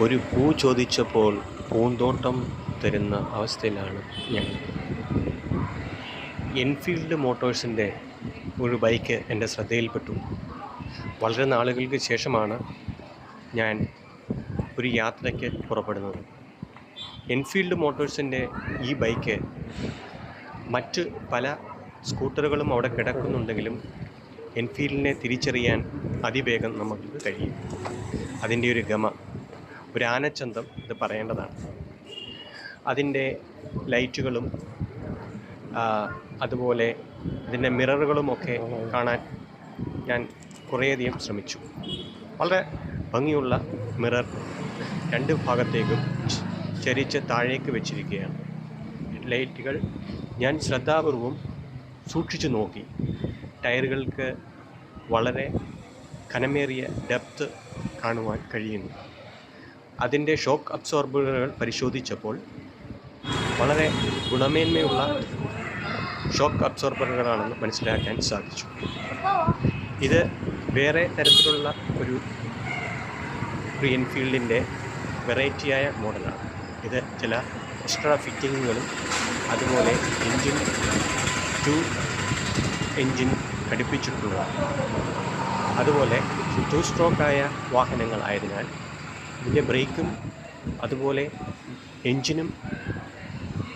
ഒരു പൂ ചോദിച്ചപ്പോൾ പൂന്തോട്ടം തരുന്ന അവസ്ഥയിലാണ് ഞങ്ങൾ. എൻഫീൽഡ് മോട്ടോഴ്സിന്റെ ഒരു ബൈക്ക് എന്റെ ശ്രദ്ധയിൽപ്പെട്ടു. വളരെ നാളുകൾക്ക് ശേഷമാണ് ഞാൻ ഒരു യാത്രയ്ക്ക് പുറപ്പെടുന്നത്. എൻഫീൽഡ് മോട്ടോഴ്സിന്റെ ഈ ബൈക്ക് മറ്റ് പല സ്കൂട്ടറുകളും അവിടെ കിടക്കുന്നുണ്ടെങ്കിലും എൻഫീൽഡിനെ തിരിച്ചറിയാൻ അതിവേഗം നമുക്ക് കഴിയും. അതിന്റെ ഒരു ഗമ ഒരു ആനച്ചന്തം ഇത് പറയേണ്ടതാണ്. അതിന്റെ ലൈറ്റുകളും അതുപോലെ ഇതിന്റെ മിററുകളുമൊക്കെ കാണാൻ ഞാൻ കുറേയധികം ശ്രമിച്ചു. വളരെ ഭംഗിയുള്ള മിറർ രണ്ട് ഭാഗത്തേക്കും ചരിച്ച് താഴേക്ക് വെച്ചിരിക്കുകയാണ്. ലൈറ്റുകൾ ഞാൻ ശ്രദ്ധാപൂർവം സൂക്ഷിച്ചു നോക്കി. ടയറുകൾക്ക് വളരെ കനമേറിയ ഡെപ്ത് കാണുവാൻ കഴിയുന്നു. അതിന്റെ ഷോക്ക് അബ്സോർബറുകൾ പരിശോധിച്ചപ്പോൾ വളരെ ഗുണമേന്മയുള്ള ഷോക്ക് അബ്സോർബറുകളാണെന്ന് മനസ്സിലാക്കാൻ സാധിച്ചു. ഇത് വേറെ തരത്തിലുള്ള ഒരു ഒരു എൻഫീൽഡിന്റെ വെറൈറ്റിയായ മോഡലാണ്. ഇത് ചില എക്സ്ട്രാ ഫിറ്റിങ്ങുകളും അതുപോലെ എൻജിൻ ടു എൻജിൻ ഘടിപ്പിച്ചിട്ടുള്ളതാണ്. അതുപോലെ ടു സ്ട്രോക്കായ വാഹനങ്ങളായതിനാൽ ഇതിന്റെ ബ്രേക്കും അതുപോലെ എൻജിനും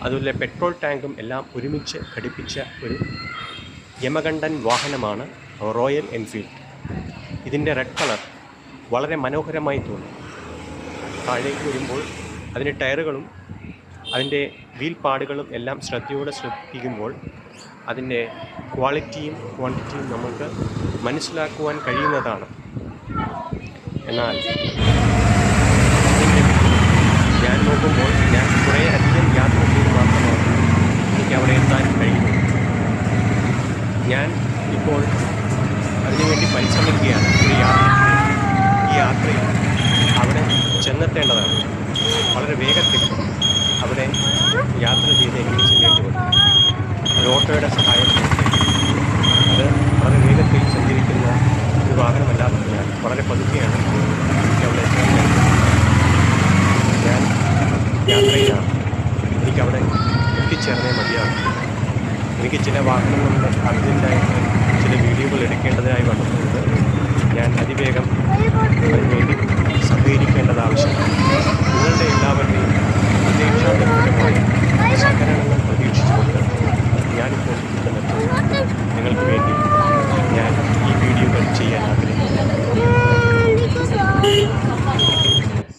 അതുപോലെ പെട്രോൾ ടാങ്കും എല്ലാം ഒരുമിച്ച് ഘടിപ്പിച്ച ഒരു യമകണ്ഠൻ വാഹനമാണ് റോയൽ എൻഫീൽഡ്. ഇതിന്റെ റെഡ് കളർ വളരെ മനോഹരമായി തോന്നി. താഴേക്ക് വരുമ്പോൾ അതിന്റെ ടയറുകളും അതിന്റെ വീൽ പാടുകളും എല്ലാം ശ്രദ്ധയോടെ ശ്രദ്ധിക്കുമ്പോൾ അതിന്റെ ക്വാളിറ്റിയും ക്വാണ്ടിറ്റിയും നമുക്ക് മനസ്സിലാക്കുവാൻ കഴിയുന്നതാണ്. എന്നാൽ ഞാൻ നോക്കുമ്പോൾ ഞാൻ കുറേ അധികം യാത്ര ചെയ്ത് മാത്രമാണ് എനിക്ക് അവിടെ എത്താൻ കഴിയുന്നത്. ഞാൻ ഇപ്പോൾ അതിനുവേണ്ടി പരിശ്രമിക്കുകയാണ് ഒരു യാത്ര. ഈ യാത്രയിൽ അവിടെ ചെന്നെത്തേണ്ടതാണ്. വളരെ വേഗത്തിൽ അവിടെ യാത്ര ചെയ്ത് എനിക്ക് ചെല്ലേണ്ടി വരും ഒരു ഓട്ടോയുടെ സഹായം അത് വളരെ വേഗത്തിൽ സഞ്ചരിക്കുന്ന ഒരു വാഹനമല്ലാത്തതിനാൽ വളരെ പതുക്കെയാണ് എനിക്ക് അവിടെ എത്താൻ കഴിയുന്നത് ഞാൻ യാത്രയിലാണ് എനിക്കവിടെ എത്തിച്ചേർന്നേ മതിയാകും. എനിക്ക് ചില വാഹനങ്ങളുടെ അർജന്റായിട്ട് ചില വീഡിയോകൾ എടുക്കേണ്ടതായി വന്നിട്ടുണ്ട്. ഞാൻ അതിവേഗം